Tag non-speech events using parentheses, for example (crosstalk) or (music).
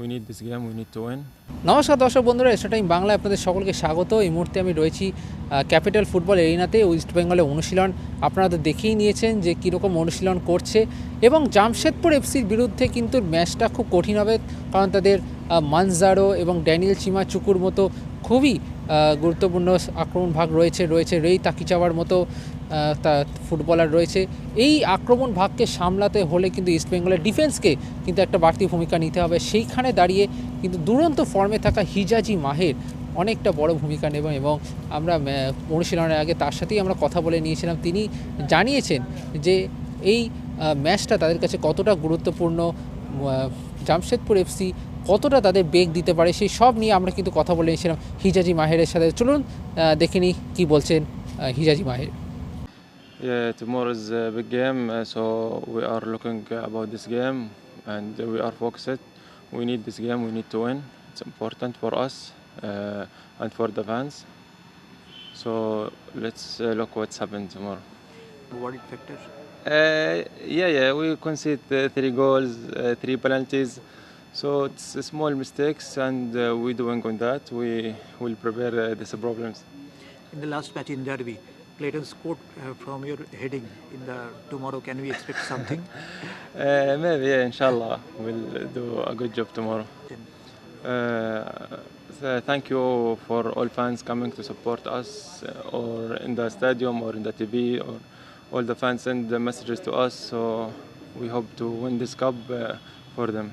We need this game we need to win নমস্কার দর্শক বন্ধুরা, এসা টাইম বাংলায় আপনাদের সকলকে স্বাগত। এই মুহূর্তে আমি রয়েছি ক্যাপিটাল ফুটবল এরিনাতে, ওয়েস্ট বেঙ্গলে অনুশীলন। আপনারা দেখেই নিয়েছেন যে কীরকম অনুশীলন করছে। এবং জামশেদপুর এফসির বিরুদ্ধে কিন্তু ম্যাচটা খুব কঠিন হবে, কারণ তাদের মানজারো এবং ড্যানিয়েল চিমা চুকুর মতো খুবই গুরুত্বপূর্ণ আক্রমণ ভাগ রয়েছে রয়েছে রেই তাকিচাওয়ার মতো ফুটবলার রয়েছে। এই আক্রমণ ভাগকে সামলাতে হলে কিন্তু ইস্টবেঙ্গলের ডিফেন্সকে কিন্তু একটা বাড়তি ভূমিকা নিতে হবে। সেইখানে দাঁড়িয়ে কিন্তু দুরন্ত ফর্মে থাকা হিজাজি মাহের অনেকটা বড় ভূমিকা নেবেন এবং আমরা অনুশীলনের আগে তার সাথেই আমরা কথা বলে নিয়েছিলাম। তিনি জানিয়েছেন যে এই ম্যাচটা তাদের কাছে কতটা গুরুত্বপূর্ণ। জামশেদপুর এফসি কতটা তাদের বেগ দিতে পারে সেই সব নিয়ে আমরা কিন্তু কথা বলে নিয়েছিলাম হিজাজি মাহেরের সাথে চলুন দেখে নিই কী বলছেন Hijazi Maher Yeah, tomorrow is a big game, uh, so we are looking about this game and we are focused. We need this game. We need to win. It's important for us uh, and for the fans. So let's uh, look what's happened tomorrow. worried factor. Uh, yeah, yeah, we concede uh, three goals, uh, three penalties. So it's uh, small mistakes, and uh, we doing on that. We will prepare uh, these problems. In the last match in Derby, Clayton scored uh, from your heading. In the tomorrow, can we expect something? (laughs) Uh, maybe, yeah, inshallah, we'll do a good job tomorrow. Uh, so thank you for all fans coming to support us, uh, or in the stadium, or in the TV, or all the fans send the messages to us. So we hope to win this cup uh, for them.